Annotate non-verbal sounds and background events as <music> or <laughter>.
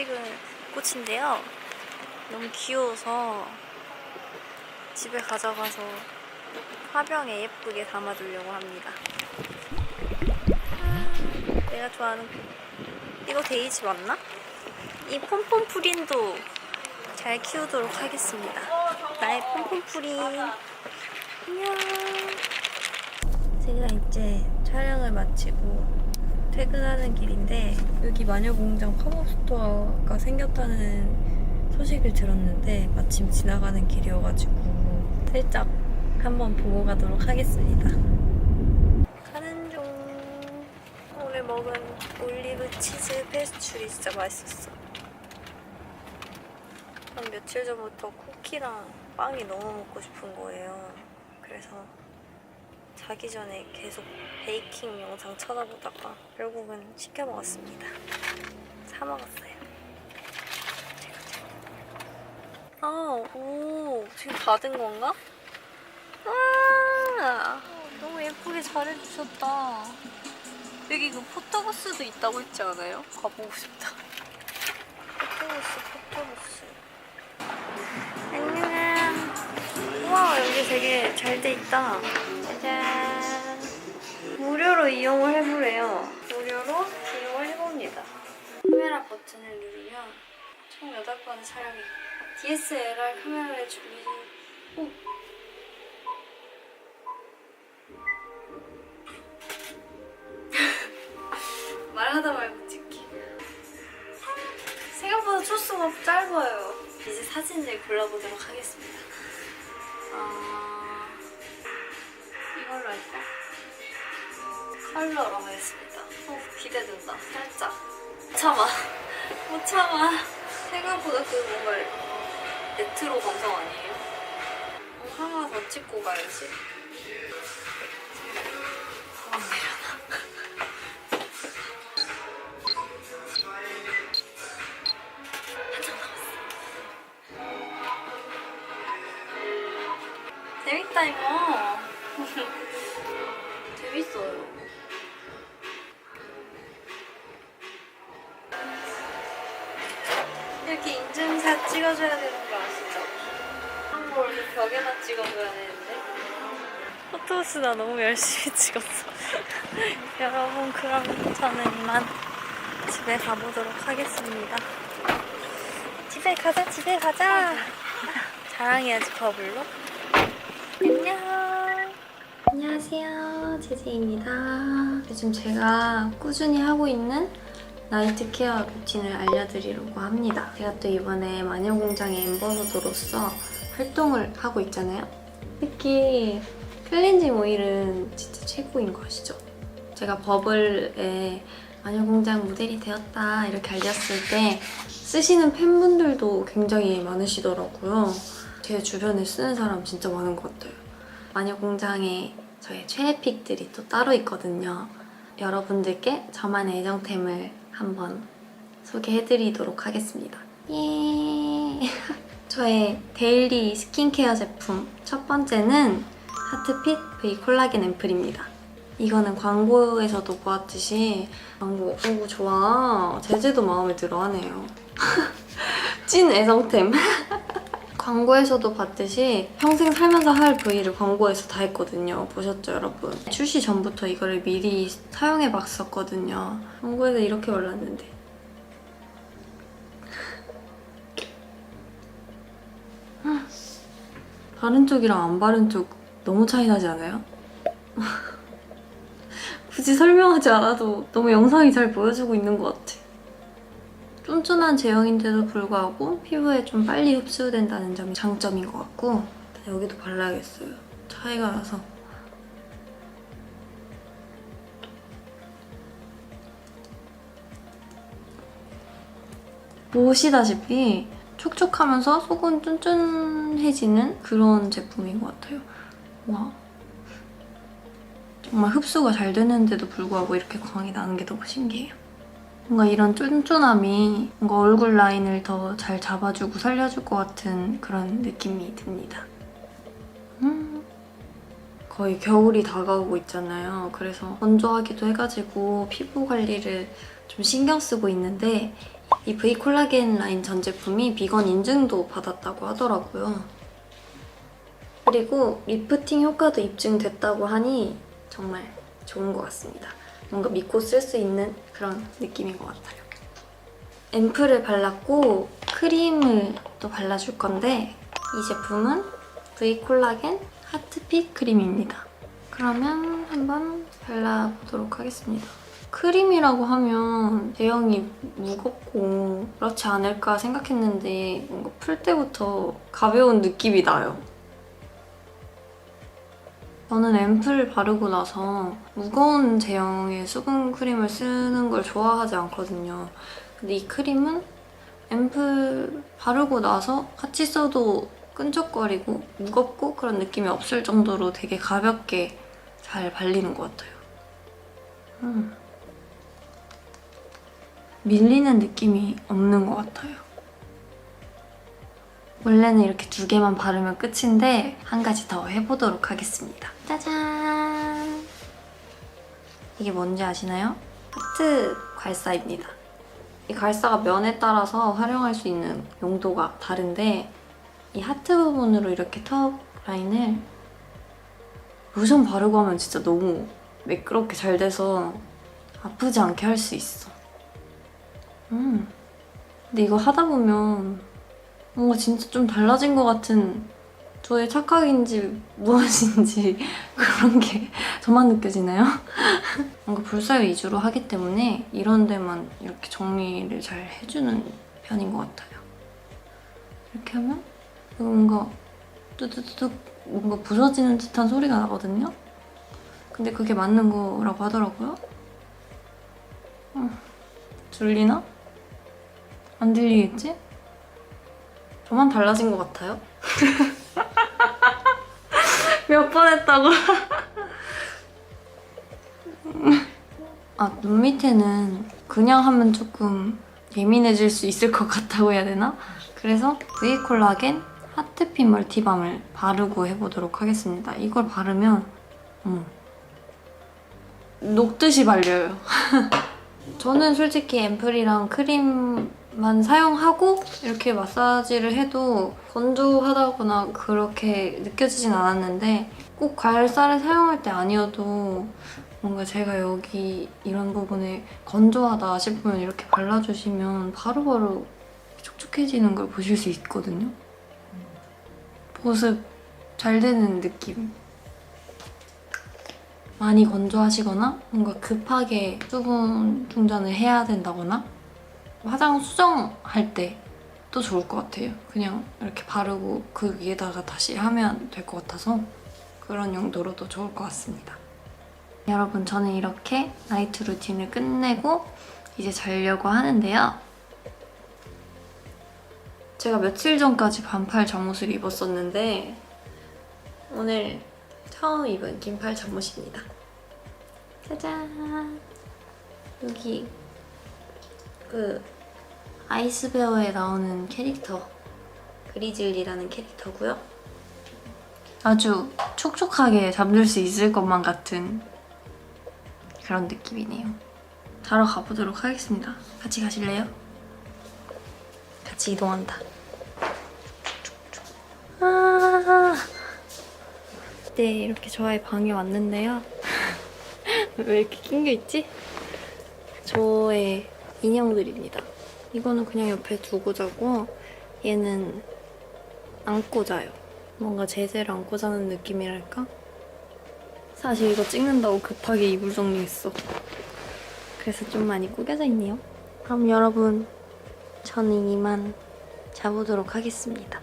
찍은 꽃인데요. 너무 귀여워서 집에 가져가서 화병에 예쁘게 담아두려고 합니다. 아, 내가 좋아하는 꽃. 이거 데이지 맞나? 이 폼폼프린도 잘 키우도록 하겠습니다. 나의 폼폼프린. 안녕. 제가 이제 촬영을 마치고 퇴근하는 길인데 여기 마녀공장 팝업 스토어가 생겼다는 소식을 들었는데 마침 지나가는 길이어가지고 살짝 한번 보고 가도록 하겠습니다. 가는 중 오늘 먹은 올리브 치즈 페스츄리 진짜 맛있었어. 한 며칠 전부터 쿠키랑 빵이 너무 먹고 싶은 거예요. 그래서 자기 전에 계속 베이킹 영상 쳐다보다가 결국은 시켜 먹었습니다. 사 먹었어요. 아, 오, 지금 받은 건가? 아, 너무 예쁘게 잘해주셨다. 여기 그 포토부스도 있다고 했지 않아요? 가보고 싶다. 포토부스, 포토부스. 안녕. 우와, 여기 되게 잘 돼 있다. 짜잔. 무료로 이용을 해보래요. 무료로 이용을 해봅니다. 카메라 버튼을 누르면 총 8번의 촬영이 DSLR 카메라를 준비. 오. <laughs> 말하다 말고 찍기. 생각보다 초수가 짧아요. 이제 사진을 골라보도록 하겠습니다. 아... 이걸로 할까? 컬러로 하겠습니다. 어, 기대된다. 살짝. 못 참아. 못 참아. 생각보다 그 뭔가 레트로 감성 아니에요? 어, 하나 더 찍고 가야지. 가방 내려놔. <laughs> 재밌다 이거. <laughs> 재밌어요. 이렇게 인증샷 찍어줘야 되는 거 아시죠? 한번 이렇게 벽에다 찍어줘야 되는데. 포토스 나 너무 열심히 찍었어. <laughs> 여러분 그럼 저는 이만 집에 가보도록 하겠습니다. 집에 가자 집에 가자. 자랑해야지 버블로. 안녕. 안녕하세요. 제제입니다. 요즘 제가 꾸준히 하고 있는 나이트 케어 루틴을 알려드리려고 합니다. 제가 또 이번에 마녀공장의 엠버서더로서 활동을 하고 있잖아요. 특히 클렌징 오일은 진짜 최고인 거 아시죠? 제가 버블에 마녀공장 모델이 되었다 이렇게 알렸을 때 쓰시는 팬분들도 굉장히 많으시더라고요. 제 주변에 쓰는 사람 진짜 많은 것 같아요. 마녀공장에 저의 최애 픽들이 또 따로 있거든요. 여러분들께 저만의 애정템을 한번 소개해드리도록 하겠습니다. 예. <laughs> 저의 데일리 스킨케어 제품 첫 번째는 하트핏 V 콜라겐 앰플입니다. 이거는 광고에서도 보았듯이 광고 오 좋아 제제도 마음에 들어 하네요. <laughs> 찐 애정템. <laughs> 광고에서도 봤듯이 평생 살면서 할 부위를 광고에서 다 했거든요. 보셨죠, 여러분? 출시 전부터 이거를 미리 사용해 봤었거든요. 광고에서 이렇게 올랐는데. 바른 쪽이랑 안 바른 쪽 너무 차이 나지 않아요? <laughs> 굳이 설명하지 않아도 너무 영상이 잘 보여주고 있는 것 같아. 쫀쫀한 제형인데도 불구하고 피부에 좀 빨리 흡수된다는 점이 장점인 것 같고 여기도 발라야겠어요. 차이가 나서. 보시다시피 촉촉하면서 속은 쫀쫀해지는 그런 제품인 것 같아요. 와. 정말 흡수가 잘 되는데도 불구하고 이렇게 광이 나는 게 너무 신기해요. 뭔가 이런 쫀쫀함이 뭔가 얼굴 라인을 더 잘 잡아주고 살려줄 것 같은 그런 느낌이 듭니다. 음. 거의 겨울이 다가오고 있잖아요. 그래서 건조하기도 해가지고 피부 관리를 좀 신경 쓰고 있는데 이 V 콜라겐 라인 전 제품이 비건 인증도 받았다고 하더라고요. 그리고 리프팅 효과도 입증됐다고 하니 정말 좋은 것 같습니다. 뭔가 믿고 쓸 수 있는 그런 느낌인 것 같아요. 앰플을 발랐고 크림을 또 발라줄 건데 이 제품은 V 콜라겐 하트픽 크림입니다. 그러면 한번 발라보도록 하겠습니다. 크림이라고 하면 제형이 무겁고 그렇지 않을까 생각했는데 뭔가 풀 때부터 가벼운 느낌이 나요. 저는 앰플 바르고 나서 무거운 제형의 수분 크림을 쓰는 걸 좋아하지 않거든요. 근데 이 크림은 앰플 바르고 나서 같이 써도 끈적거리고 무겁고 그런 느낌이 없을 정도로 되게 가볍게 잘 발리는 것 같아요. 음. 밀리는 느낌이 없는 것 같아요. 원래는 이렇게 두 개만 바르면 끝인데 한 가지 더 해보도록 하겠습니다. 짜잔! 이게 뭔지 아시나요? 하트 괄사입니다. 이 괄사가 면에 따라서 활용할 수 있는 용도가 다른데 이 하트 부분으로 이렇게 턱 라인을 로션 바르고 하면 진짜 너무 매끄럽게 잘 돼서 아프지 않게 할 수 있어. 음. 근데 이거 하다 보면 뭔가 진짜 좀 달라진 것 같은 저의 착각인지 무엇인지 <laughs> 그런 게 저만 느껴지나요? <laughs> 뭔가 불사유 위주로 하기 때문에 이런 데만 이렇게 정리를 잘 해주는 편인 것 같아요. 이렇게 하면 뭔가 뚜두두둑 뭔가 부서지는 듯한 소리가 나거든요? 근데 그게 맞는 거라고 하더라고요. 음, 들리나? 안 들리겠지? 저만 달라진 것 같아요? <laughs> 몇 번 했다고. 아, 눈 밑에는 그냥 하면 조금 예민해질 수 있을 것 같다고 해야 되나? 그래서 V 콜라겐 하트핀 멀티밤을 바르고 해보도록 하겠습니다. 이걸 바르면 음, 녹듯이 발려요. <laughs> 저는 솔직히 앰플이랑 크림 만 사용하고 이렇게 마사지를 해도 건조하다거나 그렇게 느껴지진 않았는데 꼭 괄사를 사용할 때 아니어도 뭔가 제가 여기 이런 부분에 건조하다 싶으면 이렇게 발라주시면 바로바로 촉촉해지는 걸 보실 수 있거든요. 보습 잘 되는 느낌. 많이 건조하시거나 뭔가 급하게 수분 충전을 해야 된다거나 화장 수정할 때 또 좋을 것 같아요. 그냥 이렇게 바르고 그 위에다가 다시 하면 될 것 같아서 그런 용도로도 좋을 것 같습니다. 여러분 저는 이렇게 나이트 루틴을 끝내고 이제 자려고 하는데요. 제가 며칠 전까지 반팔 잠옷을 입었었는데 오늘 처음 입은 긴팔 잠옷입니다. 짜잔! 여기 그 아이스베어에 나오는 캐릭터 그리즐리라는 캐릭터고요. 아주 촉촉하게 잠들 수 있을 것만 같은 그런 느낌이네요. 자러 가보도록 하겠습니다. 같이 가실래요? 같이 이동한다. 아, 네, 이렇게 저의 방에 왔는데요. <laughs> 왜 이렇게 낑겨 있지? 저의 인형들입니다. 이거는 그냥 옆에 두고 자고 얘는 안고 자요. 뭔가 제재를 안고 자는 느낌이랄까? 사실 이거 찍는다고 급하게 이불 정리했어. 그래서 좀 많이 꾸겨져 있네요. 그럼 여러분, 저는 이만 자보도록 하겠습니다.